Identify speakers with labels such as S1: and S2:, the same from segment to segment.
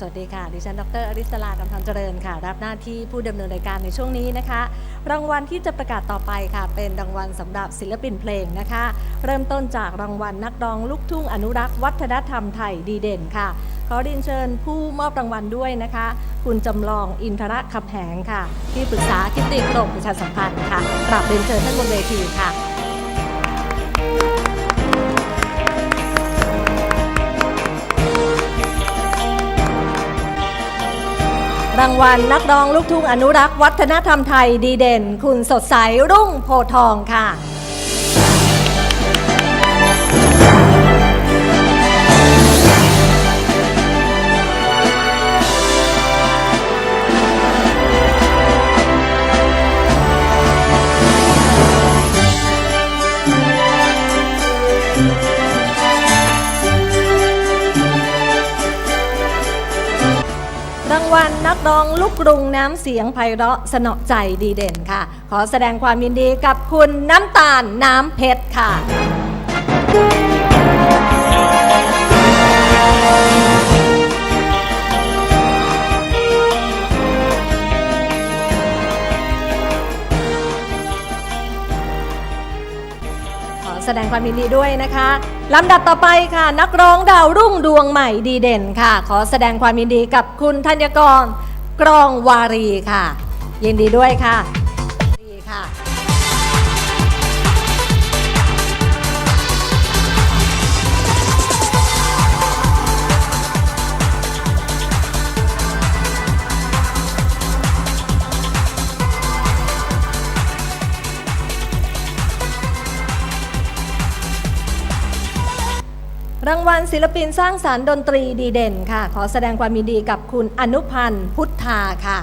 S1: สวัสดีค่ะ ดิฉัน ดรอริสลากำธรเจริญค่ะ รับหน้าที่ผู้ดำเนินรายการในช่วงนี้นะคะ รางวัลที่จะประกาศต่อไปค่ะ เป็นรางวัลสำหรับศิลปินเพลงนะคะ เริ่มต้นจากรางวัลนักร้องลูกทุ่งอนุรักษ์วัฒนธรรมไทยดีเด่นค่ะ ขอเรียนเชิญผู้มอบรางวัลด้วยนะคะ คุณจำลองอินทรคำแหงค่ะ ที่ปรึกษากิตติกรมประชาสัมพันธ์ค่ะกราบเรียนเชิญท่านบนเวทีค่ะ รางวัลนักร้องลูกทุ่งอนุรักษ์ วัฒนธรรมไทยดีเด่น คุณสดใสรุ่งโพทองค่ะ ร้องลูกกรุงน้ำเสียงไพเราะสนอใจดีเด่นค่ะ ขอแสดงความยินดีกับคุณน้ำตาลน้ำเพชรค่ะ ขอแสดงความยินดีด้วยนะคะลำดับต่อไปค่ะ นักร้องดาวรุ่งดวงใหม่ดีเด่นค่ะ ขอแสดงความยินดีกับคุณธัญกร กรองวารีค่ะ ยินดีด้วยค่ะดีค่ะ ศิลปินสร้างสารรค์ดนตรีดีเด่นค่ะ ขอแสดงความยินดีกับคุณอนุพันธ์พุทธาค่ะ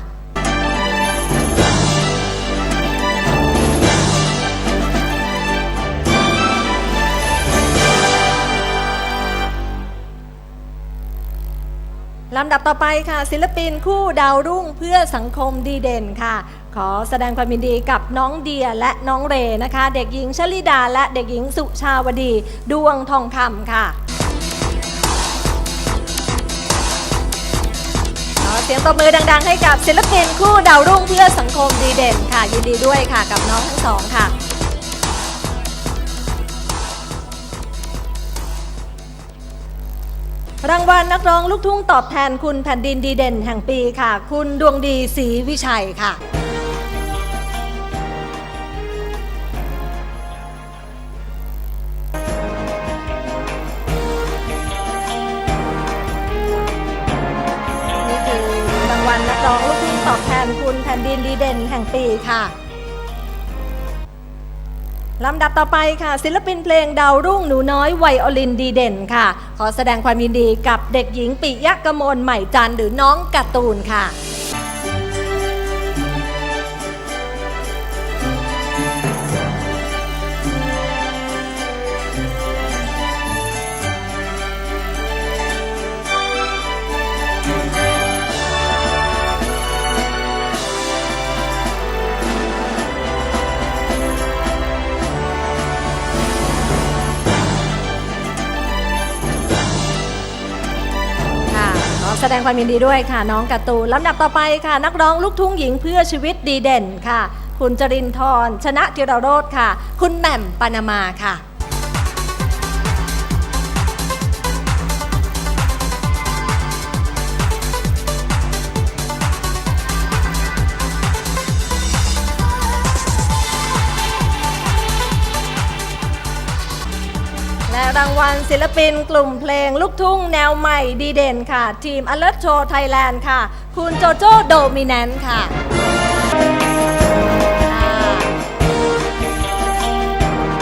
S1: ลำดับต่อไปค่ะ ศิลปินคู่ดาวรุ่งเพื่อสังคมดีเด่นค่ะ ขอแสดงความยินดีกับน้องเดียและน้องเรนะคะ เด็กหญิงชลิดาและเด็กหญิงสุชาวดี ดวงทองคำค่ะ เสียงตบมือดัง ๆ ให้กับศิลปินคู่ดาวรุ่งเพื่อสังคมดีเด่นค่ะ ยินดีด้วยค่ะกับน้องทั้งสองค่ะ รางวัลนักร้องลูกทุ่งตอบแทนคุณแผ่นดินดีเด่นแห่งปีค่ะ คุณดวงดีศรีวิชัยค่ะ ลำดับต่อไปค่ะ ศิลปินเพลงดาวรุ่งหนูน้อยไวโอลินดีเด่นค่ะ ขอแสดงความยินดีกับเด็กหญิงปิยะกมลใหม่จันหรือน้องการ์ตูนค่ะ แสดงความยินดีด้วยค่ะ น้องการ์ตูนลำดับต่อไปค่ะ นักร้องลูกทุ่งหญิงเพื่อชีวิตดีเด่นค่ะ คุณจรินทร์ชนะจิรโรธค่ะ คุณแหม่มปานามาค่ะางวัลศิลปินกลุ่มเพลงลูกทุ่งแนวใหม่ดีเด่นค่ะ ทีม Alert Show Thailand ค่ะ คุณโจโจ้โดมิแนนค่ะ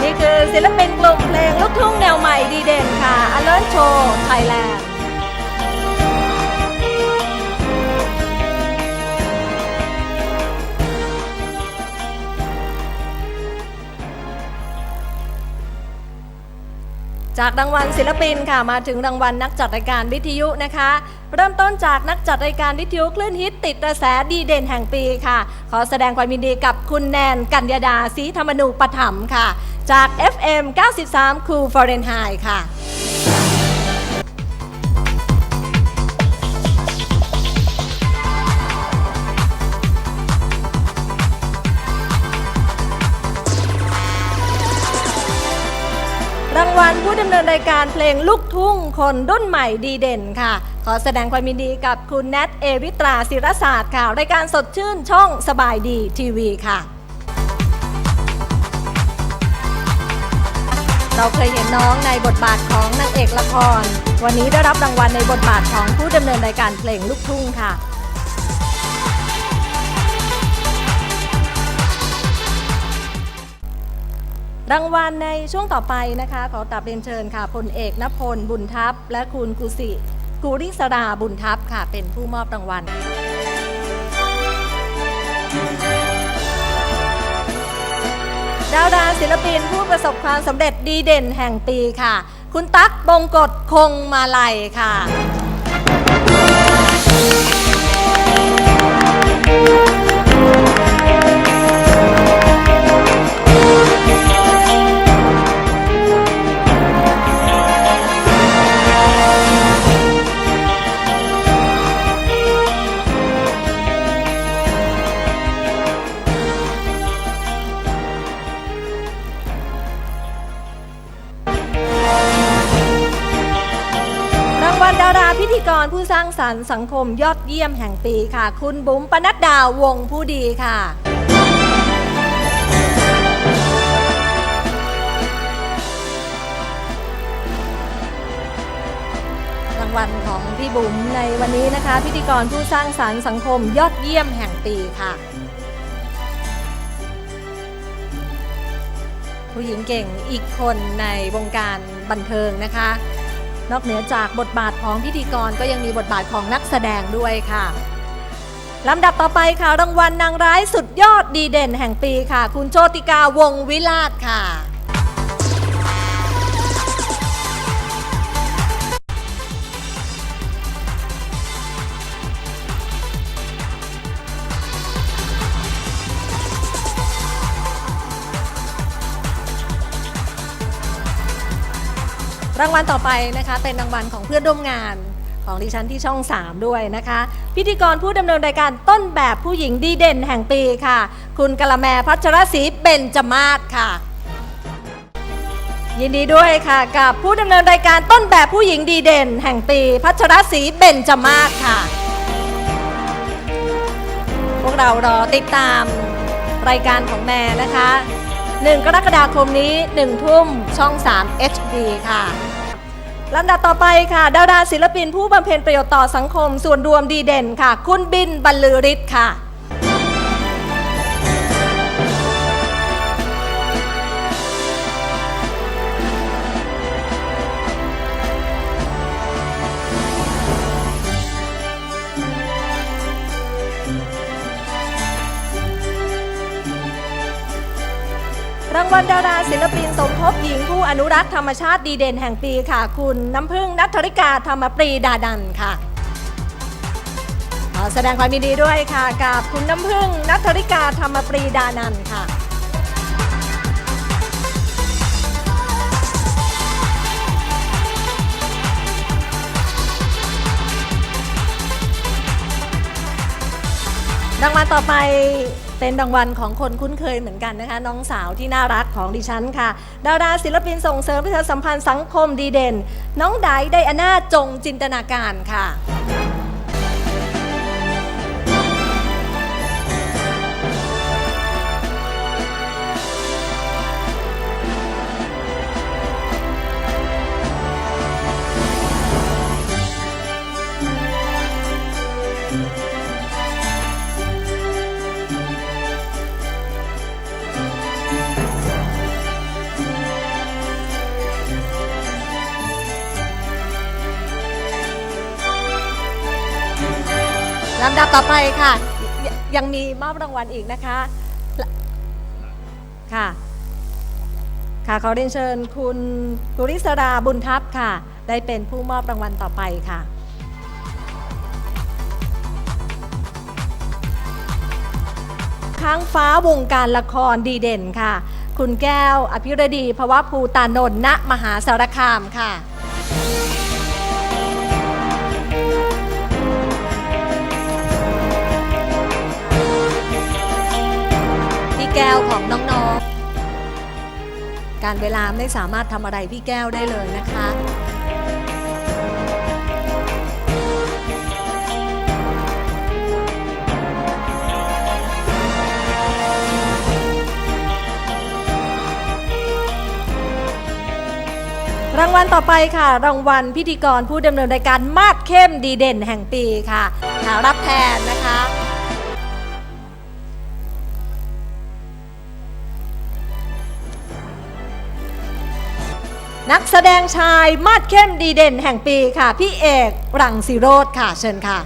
S1: นี่คือศิลปินกลุ่มเพลงลูกทุ่งแนวใหม่ดีเด่นค่ะ Alert Show Thailand จากรางวัลศิลปินค่ะมาถึงรางวัลนักจัดรายการวิทยุนะคะ เริ่มต้นจากนักจัดรายการวิทยุคลื่นฮิตติดกระแสดีเด่นแห่งปีค่ะ ขอแสดงความยินดีกับคุณแนนกัญญาดาศรีธรรมนูปถัมภ์ค่ะ จาก FM 93 คูฟอเรนไฮค่ะ รางผู้ดำเนินรายการเพลงลูกทุ่งคนรุ่นใหม่ดีเด่นค่ะ ขอแสดงความยินดีกับคุณแนทเอวิตราศิรศาสตร์ค่ะ รายการสดชื่นช่องสบายดีทีวีค่ะ เราเคยเห็นน้องในบทบาทของนางเอกละคร วันนี้ได้รับรางวัลในบทบาทของผู้ดำเนินรายการเพลงลูกทุ่งค่ะ รางวัลในช่วงต่อไปนะคะ ขอกราบเรียนเชิญค่ะพลเอกนพลบุญทัพ และคุณกุสิกุริสราบุญทัพค่ะ เป็นผู้มอบรางวัลดาวดาศิลปินผู้ประสบความสำเร็จดีเด่นแห่งปีค่ะ คุณตั๊กบงกฎคงมาลัยค่ะ ธีกรผู้สร้างสรรค์สังคมยอดเยี่ยมแห่งปีค่ะ คุณบุ๋มปนัดดาวงผู้ดีค่ะ รางวัลของพี่บุ๋มในวันนี้นะคะ พิธีกรผู้สร้างสรรค์สังคมยอดเยี่ยมแห่งปีค่ะ ผู้หญิงเก่งอีกคนในวงการบันเทิงนะคะ นอกเหนือจากบทบาทของพิธีกรก็ยังมีบทบาทของนักแสดงด้วยค่ะลำดับต่อไปค่ะรางวัลนางร้ายสุดยอดดีเด่นแห่งปีค่ะ คุณโชติกาวงวิลาศค่ะ รางวัลต่อไปนะคะ เป็นรางวัลของเพื่อนร่วมงานของดิฉันที่ช่อง 3 ด้วยนะคะ พิธีกรผู้ดำเนินรายการต้นแบบผู้หญิงดีเด่นแห่งปีค่ะ คุณกะละแมพัชรศรีเบญจมาศค่ะ ยินดีด้วยค่ะ กับผู้ดำเนินรายการต้นแบบผู้หญิงดีเด่น แห่งปี พัชรศรีเบญจมาศค่ะ พวกเรารอติดตามรายการของแม่นะคะ 1 กรกฎาคมนี้ 1 ทุ่มช่อง 3 HD ค่ะ ลำดับต่อไปค่ะ ดาราศิลปินผู้บำเพ็ญประโยชน์ต่อสังคม ส่วนรวมดีเด่นค่ะ คุณบินบรรลือฤทธิ์ค่ะ วัลดาราศิลปินสมทบหญิงผู้อนุรักษ์ธรรมชาติดีเด่นแห่งปีค่ะ คุณน้ำพึ่งนัทธริกาธรรมปรีดาดันค่ะขอแสดงความยินดีด้วยค่ะกับคุณน้ำพึ่งนัทธริกาธรรมปรีดานันค่ะรางวัลต่อไป เป็นรางวัลของคนคุ้นเคยเหมือนกันนะคะ น้องสาวที่น่ารักของดิฉันค่ะ ดาราศิลปินส่งเสริมประชาสัมพันธ์สังคมดีเด่น น้องไดไดอาน่าจงจินตนาการค่ะำดับต่อไปค่ะยยังมีมอบรางวัลอีกนะคะละค่ะ ค่ะขอเรียนเชิญคุณกุริศราบุญทัพค่ะ ได้เป็นผู้มอบรางวัลต่อไปค่ะ ค้างฟ้าวงการละครดีเด่นค่ะ คุณแก้วอภิรดีภวะภูตานนท์ณมหาสารคามค่ะ แก้วของน้องๆ การเวลาไม่สามารถทำอะไรพี่แก้วได้เลยนะคะรางวัลต่อไปค่ะ รางวัลพิธีกรผู้ดำเนินรายการมาดเข้มดีเด่นแห่งปีค่ะหารับแทน นักแสดงชายมาดเข้มดีเด่นแห่งปีค่ะ พี่เอกรังสิโรธค่ะ เชิญค่ะ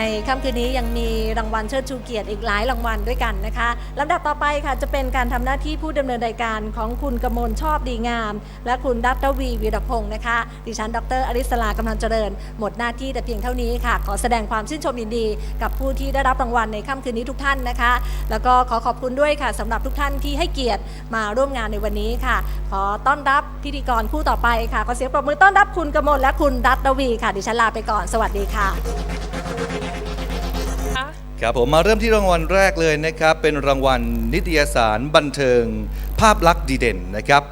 S1: ในค่ำคืนนี้ยังมีรางวัลเชิดชูเกียรติอีกหลายรางวัลด้วยกันนะคะลำดับต่อไปค่ะจะเป็นการทำหน้าที่ผู้ดำเนินรายการของคุณกมลชอบดีงาม และคุณดัตตวีวีรพงศ์นะคะ ดิฉัน ดรอริสลากำลังเจริญ หมดหน้าที่แต่เพียงเท่านี้ค่ะ ขอแสดงความชื่นชมยินดี กับผู้ที่ได้รับรางวัลในค่ำคืนนี้ทุกท่านนะคะ แล้วก็ขอขอบคุณด้วยค่ะสำหรับทุกท่านที่ให้เกียรติมาร่วมงานในวันนี้ค่ะ ขอต้อนรับพิธีกรคู่ต่อไปค่ะขอเสียงปรบมือต้อนรับคุณกมลและคุณดัตตวีค่ะ ดิฉันลาไปก่อน สวัสดีค่ะ
S2: ครับผมมาเริ่มที่รางวัลแรกเลยนะครับ เป็นรางวัลนิตยสารบันเทิง ภาพลักษณ์ดีเด่นนะครับ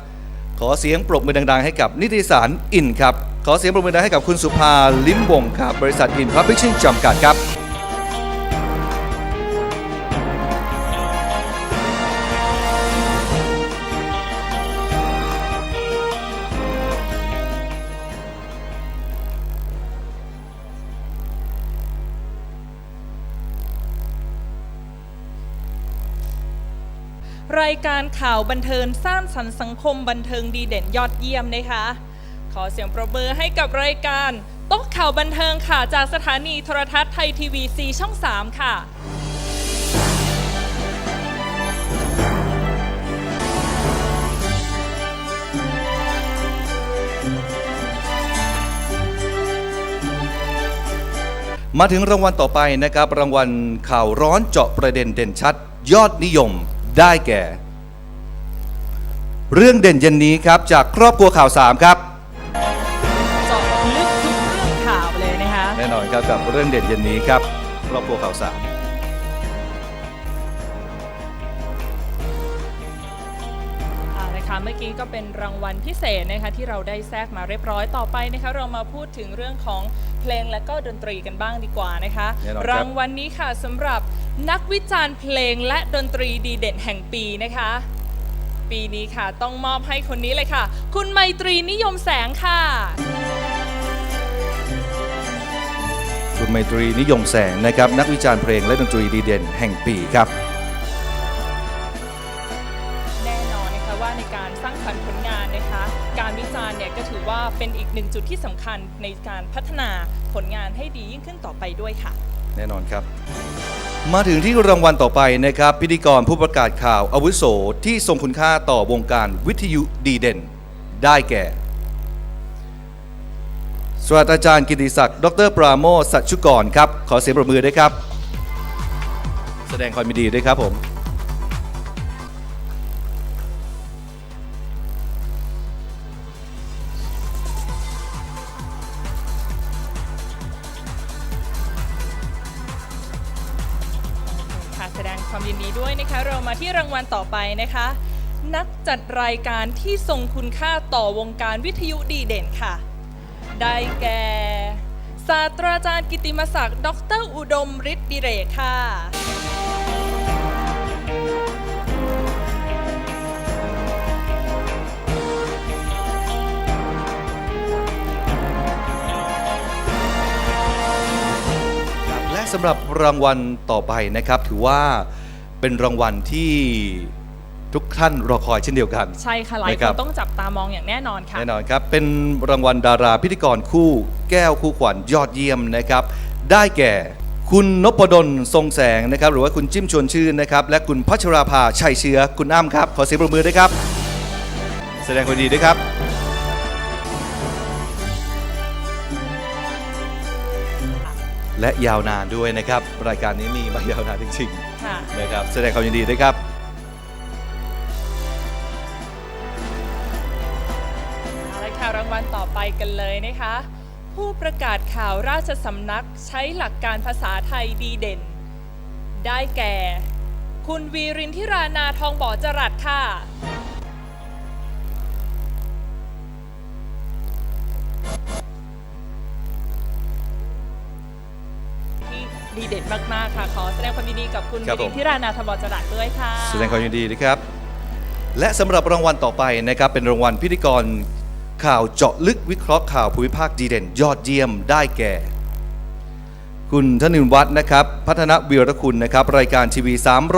S2: ขอเสียงปรบมือดัง ๆ ให้กับนิตยสารอินครับ ขอเสียงปรบมือดังให้กับคุณสุภาลิ้มวงศ์ครับบริษัทอินพับลิชชิ่งจำกัดครับา
S3: ยการข่าวบันเทิงสร้างสรรค์สังคมบันเทิงดีเด่นยอดเยี่ยมนะคะ ขอเสียงประมือให้กับรายการโต๊ะข่าวบันเทิงค่ะจากสถานีโทรทัศน์ไทยทีวีซีช่อง 3 ค่ะ
S2: มาถึงรางวัลต่อไปนะครับ รางวัลข่าวร้อนเจาะประเด็นเด่นชัด ยอดนิยม ได้แก่ เรื่องเด่นเย็นนี้ครับจากครอบครัวข่าวสามครับ
S3: เจาะลึกทุกเรื่องข่าวเลยนะคะ
S2: แน่นอนครับกับเรื่องเด่นเย็นนี้ครับ ครอบครัวข่าวสาม
S3: เอาละค่ะเมื่อกี้ก็เป็นรางวัลพิเศษนะคะที่เราได้แทรกมาเรียบร้อยต่อไปนะคะเรามาพูดถึงเรื่องของเพลงและก็ดนตรีกันบ้างดีกว่านะคะ
S2: แน่นอนค
S3: รา
S2: รับ
S3: งวัลนี้ค่ะสำหรับ นักวิจารณ์เพลงและดนตรีดีเด่นแห่งปีนะคะ ปีนี้ค่ะต้องมอบให้คนนี้เลยค่ะ คุณไมตรีนิยมแสงค่ะ
S2: คุณไมตรีนิยมแสงนะครับ นักวิจารณ์เพลงและดนตรีดีเด่นแห่งปีครับ
S3: แน่นอนนะคะว่าในการสร้างสรรค์ผลงานนะคะ การวิจารณ์เนี่ยก็ถือว่าเป็นอีกหนึ่งจุดที่สำคัญในการพัฒนาผลงานให้ดียิ่งขึ้นต่อไปด้วยค่ะ
S2: แน่นอนครับ มาถึงที่รางวัลต่อไปนะครับ พิธีกรผู้ประกาศข่าวอาวุโสที่ทรงคุณค่าต่อวงการวิทยุดีเด่น ได้แก่ศาสตราจารย์กิติศักดิ์ดรปราโมสัชุกรครับ ขอเสียงปรบมือด้วยครับ แสดงความยินดีด้วยครับผม
S3: ที่รางวัลต่อไปนะคะ นักจัดรายการที่ทรงคุณค่าต่อวงการวิทยุดีเด่นค่ะ ได้แก่ ศาสตราจารย์กิติมศักดิ์ดรอุดมฤทธิ์ดิเรกค่ะ
S2: และสำหรับรางวัลต่อไปนะครับ ถือว่า เป็นรางวัลที่ทุกท่านรอคอยเช่นเดียวกัน
S3: ใช่ค่ะหลาย
S2: นะ
S3: ค
S2: ครั
S3: น
S2: บ
S3: ต้องจับตามองอย่างแน่นอนค่ะ
S2: แน่นอนครับ เป็นรางวัลดาราพิธีกรคู่แก้วคู่ขวัญยอดเยี่ยมนะครับ ได้แก่ คุณนพดลทรงแสงนะครับ หรือว่าคุณจิ้มชวนชื่นนะครับ และคุณพัชราภาชัยเชื้อคุณอ้ำครับ ขอเสียงปรบมือด้วยครับ แสดงความยินดีด้วยครับ และยาวนานด้วยนะครับ รายการนี้มีมายาวนานจริง
S3: ค่ะ
S2: ๆนะครับ แสดงความยินดีด้วยครับ
S3: ต่อไปกันเลยนะคะ ผู้ประกาศข่าวราชสำนักใช้หลักการภาษาไทยดีเด่น ได้แก่ คุณวีรินทิรานาทองบ่อจรัสค่ะ ดีเด่นมาก ๆ ค่ะ ขอแสดงความยินดีกับคุณ
S2: ครั
S3: วี
S2: บผม
S3: รินทิรานาทองบ่อจรัสด้วยค่ะ
S2: แสดงความยินดีนะครับ และสำหรับรางวัลต่อไปนะครับเป็นรางวัลพิธีกรข่าวเจาะลึกวิเคราะห์ข่าวภูมิภาคดีเด่น ยอดเยี่ยมได้แก่ คุณธนินวัฒน์นะครับ พัฒนวีรคุณนะครับ รายการทีวี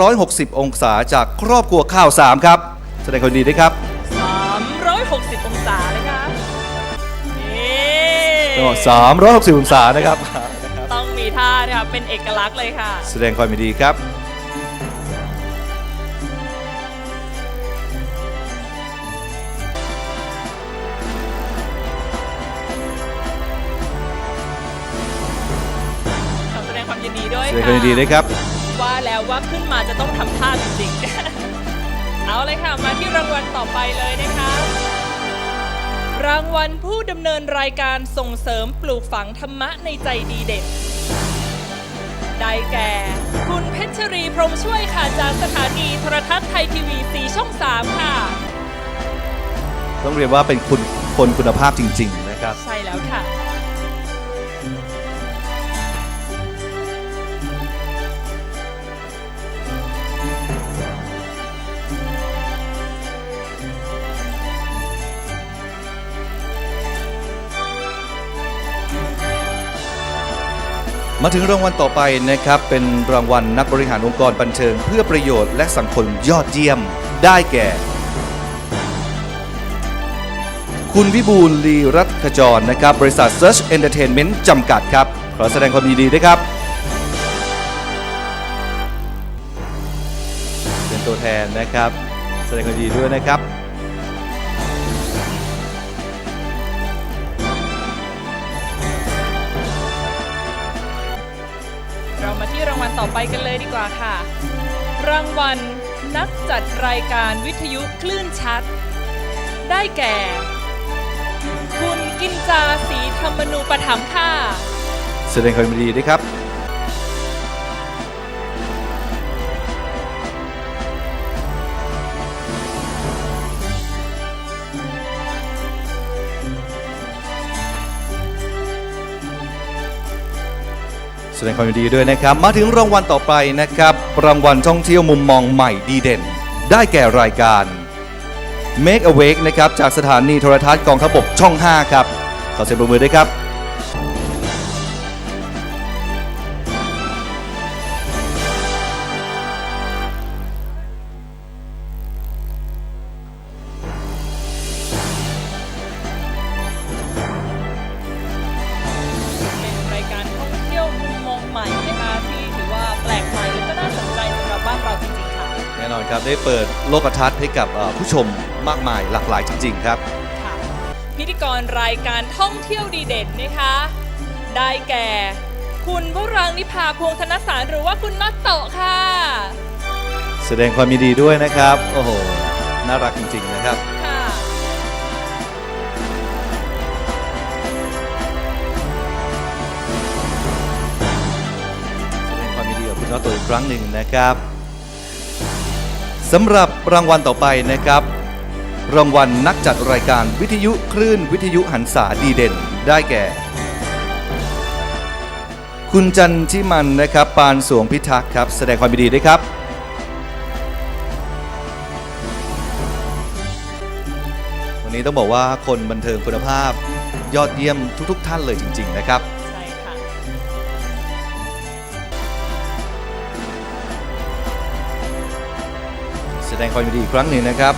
S2: 360 องศาจากครอบครัวข่าว 3 ครับ แสดงความยินดีด้วยครับ
S3: 360 องศาเลยค่ะนี่
S2: ก็360 องศานะครับ
S3: ต้องมีท่านะคะเป็นเอกลักษณ์เลยค่ะ
S2: แสดงความยินดีครับ
S3: ขอแสดงความยินดีด้วย
S2: แสดงความยินดีด้วยครับ
S3: ว่าแล้วว่าขึ้นมาจะต้องทำท่าจริงๆ เอาเลยค่ะมาที่รางวัลต่อไปเลยนะคะรางวัลผู้ดำเนินรายการส่งเสริมปลูกฝังธรรมะในใจดีเด่น ได้แก่ คุณเพชรรีพรหมช่วยค่ะจากสถานีโทรทัศน์ไทยทีวีสีช่อง 3 ค่ะ
S2: ต้องเรียนว่าเป็นคุณคนคุณภาพจริง ๆ นะครับ
S3: ใช่แล้วค่ะ
S2: มาถึงรางวัลต่อไปนะครับ เป็นรางวัลนักบริหารองค์กรบันเทิง เพื่อประโยชน์และสังคมยอดเยี่ยม ได้แก่ คุณวิบูลย์ลีรัตขจรนะครับ บริษัท Search Entertainment จำกัดครับ ขอแสดงความยินดีด้วยครับ เป็นตัวแทนนะครับ แสดงความยินดีด้วยนะครับ
S3: ไปกันเลยดีกว่าค่ะ รางวัลนักจัดรายการวิทยุคลื่นชัด ได้แก่ คุณกินจาสีธรรมนูปถัมภ์ค่ะ
S2: แสดงความยินดีด้วยครับ สดงความยินดีด้วยนะครับ มาถึงรางวัลต่อไปนะครับ รางวัลท่องเที่ยวมุมมองใหม่ดีเด่น ได้แก่รายการ Make Awake นะครับจากสถานีโทรทัศน์กองทัพบกช่อง 5 ครับ ขอเสียงปรบมือด้วยครับ โลกทัศน์ให้กับเอ่อผู้ชมมากมายหลากหลายจริง ๆ ครับ
S3: ค่ะพิธีกรรายการท่องเที่ยวดีเด่นนะคะ ได้แก่ คุณวรังนิพาพวงธนสารหรือว่าคุณน็อตโตะค่ะ
S2: แสดงความยินดีด้วยนะครับ โอ้โห น่ารักจริง ๆ นะครับ
S3: ค่ะ
S2: แสดงความยินดีกับคุณน็อตตัวอีกครั้งหนึ่งนะครับ สำหรับรางวัลต่อไปนะครับ รางวัลนักจัดรายการวิทยุคลื่นวิทยุหันษาดีเด่น ได้แก่ คุณจันทิมันนะครับ ปานสวงพิทักษ์ครับ แสดงความยินดีด้วยครับ วันนี้ต้องบอกว่าคนบันเทิงคุณภาพยอดเยี่ยมทุกๆ ท่านเลยจริง ๆ นะครับ ดงความยินดีอีกครั้งหนึ่งนะครับ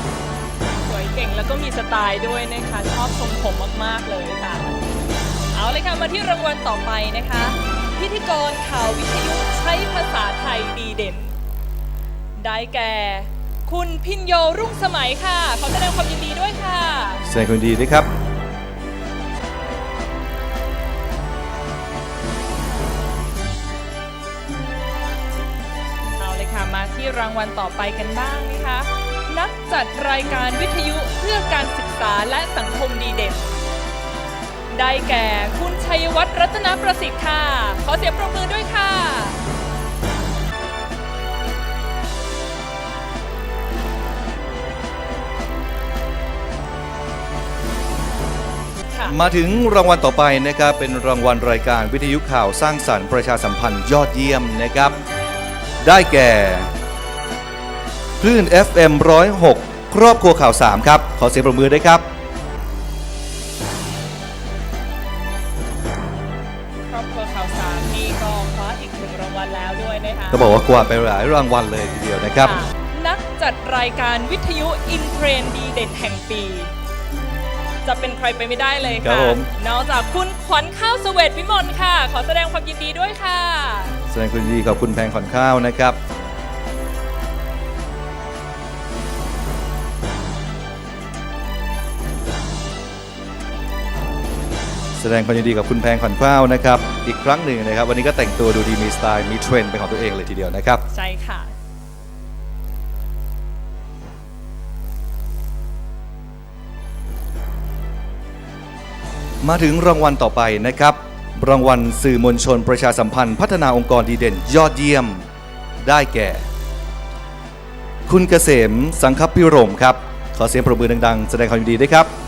S3: สวยเก่งแล้วก็มีสไตล์ด้วยนะคะชอบทรงผมมากๆเลยค่ะ เอาเลยค่ะมาที่รางวัลต่อไปนะคะ พิธีกรข่าววิทยุใช้ภาษาไทยดีเด่น ได้แก่ คุณพินโยรุ่งสมัยค่ะ ขอแสดงความยินดีด้วยค่ะ
S2: แสดงความยินดีด้วยครับา
S3: งวัลต่อไปกันบ้างนะคะ นักจัดรายการวิทยุเพื่อการศึกษาและสังคมดีเด่นได้แก่คุณชัยวัฒน์รัตนประสิทธิ์ค่ะ ขอเสียงปรบมือด้วยค่ะค่ะ
S2: มาถึงรางวัลต่อไปนะครับเป็นรางวัลรายการวิทยุข่าวสร้างสรรค์ประชาสัมพันธ์ยอดเยี่ยมนะครับ ได้แก่ คลื่น FM 106 ครอบครัวข่าว 3 ครับ ขอเสียงปรบมือด้วยครับ
S3: ครอบครัวข่าวสารนี่ก็คว้าอีกหนึ่งรางวัลแล้วด้วยนะคะ
S2: ก็บอกว่ากวาดไปหลายรางวัลเลยทีเดียวนะครับ
S3: ค่ะนักจัดรายการวิทยุอินเทรนดีเด่นแห่งปี จะเป็นใครไปไม่ได้เลย
S2: ครั
S3: ค่ะ
S2: บผม
S3: นอกจากคุณขวัญข้าวเสวตวิมลค่ะ ขอแสดงความยินดีด้วยค่ะ
S2: แสดงความยินดีกับคุณแพงขอนข้าวนะครับ แสดงความยินดีกับคุณแพงขอนข้าวนะครับ อีกครั้งหนึ่งนะครับ วันนี้ก็แต่งตัวดูดีมีสไตล์มีเทรนด์เป็นของตัวเองเลยทีเดียวนะครับ
S3: ใช่ค่ะ
S2: มาถึงรางวัลต่อไปนะครับ รางวัลสื่อมวลชนประชาสัมพันธ์ พัฒนาองค์กรดีเด่น ยอดเยี่ยม ได้แก่ คุณเกษมสังคับพิรมครับ ขอเสียงปรบมือดังๆ แสดงความยินดีด้วยครับ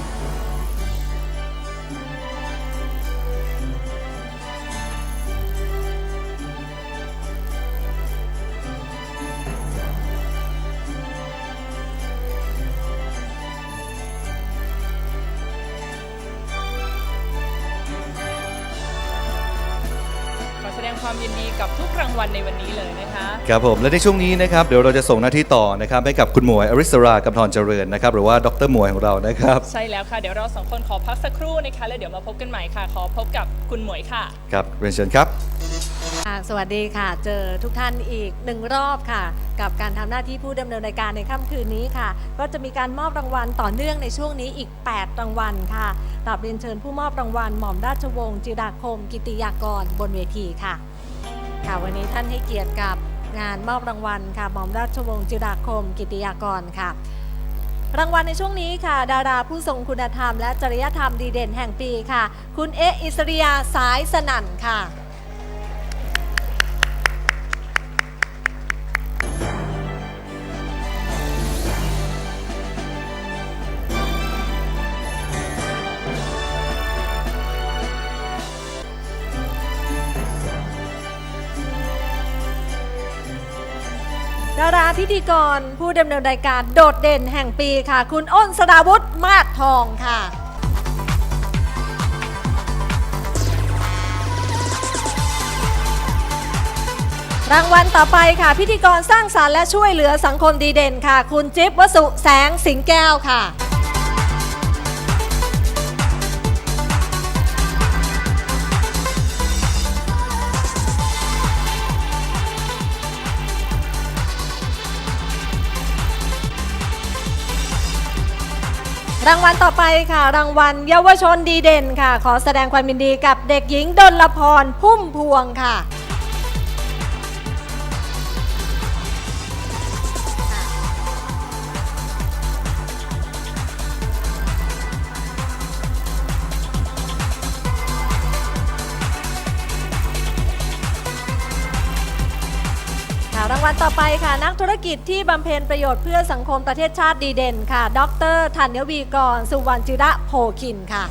S3: ความยินดีกับทุกรางวัลในวันนี้เลยนะคะ
S2: ครับผมและในช่วงนี้นะครับเดี๋ยวเราจะส่งหน้าที่ต่อนะครับให้กับคุณหมวยอริสรากำธรเจริญนะครับหรือว่าดรหมวยของเรานะครับ
S3: ใช่แล้วค่ะเดี๋ยวเราสองคนขอพักสักครู่นะคะแล้วเดี๋ยวมาพบกันใหม่ค่ะ ขอพบกับคุณหมวยค่ะ
S2: ครับเรียนเชิญครับ
S1: ค่ะสวัสดีค่ะ เจอทุกท่านอีกหนึ่งรอบค่ะ กับการทำหน้าที่ผู้ดำเนินรายการในค่ำคืนนี้ค่ะ ก็จะมีการมอบรางวัลต่อเนื่องในช่วงนี้อีก 8 รางวัลค่ะกราบเรียนเชิญผู้มอบรางวัลหม่อมราชวงศ์จิราคม กิติยากรบนเวทีค่ะ ค่ะวันนี้ท่านให้เกียรติกับงานมอบรางวัลค่ะหม่อมราชวงศ์จิราคม กิติยากรค่ะ รางวัลในช่วงนี้ค่ะ ดาราผู้ทรงคุณธรรมและจริยธรรมดีเด่นแห่งปีค่ะ คุณเอะอิสริยาสายสนั่นค่ะ พิธีกรผู้ดำเนินรายการโดดเด่นแห่งปีค่ะ คุณอ้นสดาวุฒิมาศทองค่ะ รางวัลต่อไปค่ะ พิธีกรสร้างสารรค์และช่วยเหลือสังคมดีเด่นค่ะ คุณจิ๊บวสุแสงสิงแก้วค่ะ รางวัลต่อไปค่ะ รางวัลเยาวชนดีเด่นค่ะ ขอแสดงความยินดีกับเด็กหญิงดลพรพุ่มพวงค่ะ ต่อไปค่ะนักธุรกิจที่บำเพ็ญประโยชน์เพื่อสังคมประเทศชาติดีเด่นค่ะ ดรธัญวีกร สุวรรณจิระโพคินค่ะ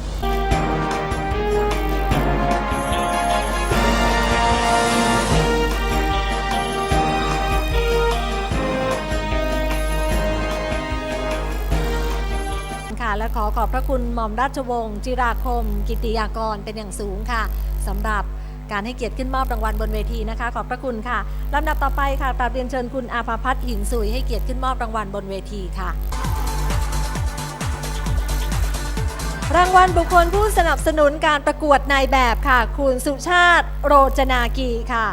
S1: ค่ะ และขอขอบพระคุณหม่อมราชวงศ์จิราคม กิติยากรเป็นอย่างสูงค่ะสำหรับ การให้เกียรติขึ้นมอบรางวัลบนเวทีนะคะ ขอบพระคุณค่ะลำดับต่อไปค่ะกราบเรียนเชิญคุณอาภาพัฒน์หินสุยให้เกียรติขึ้นมอบรางวัลบนเวทีค่ะ รางวัลบุคคลผู้สนับสนุนการประกวดนายแบบค่ะ คุณสุชาติโรจนากีค่ะ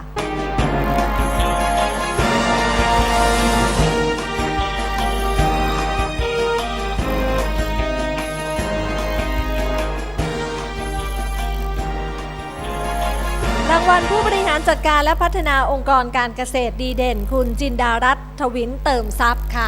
S1: วัลผู้บริหารจัดการและพัฒนาองค์กรการเกษตรดีเด่น คุณจินดารัตน์ทวินเติมทรัพย์ค่ะ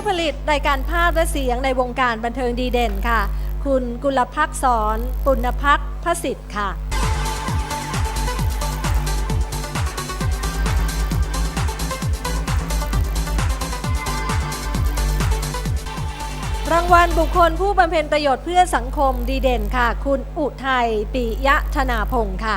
S1: ผู้ผลิตรายการภาพและเสียงในวงการบันเทิงดีเด่นค่ะ คุณกุลพักษรปุณพักพสิทธิ์ค่ะ รางวัลบุคคลผู้บำเพ็ญประโยชน์เพื่อสังคมดีเด่นค่ะ คุณอุทัยปิยะธนาพงศ์ค่ะ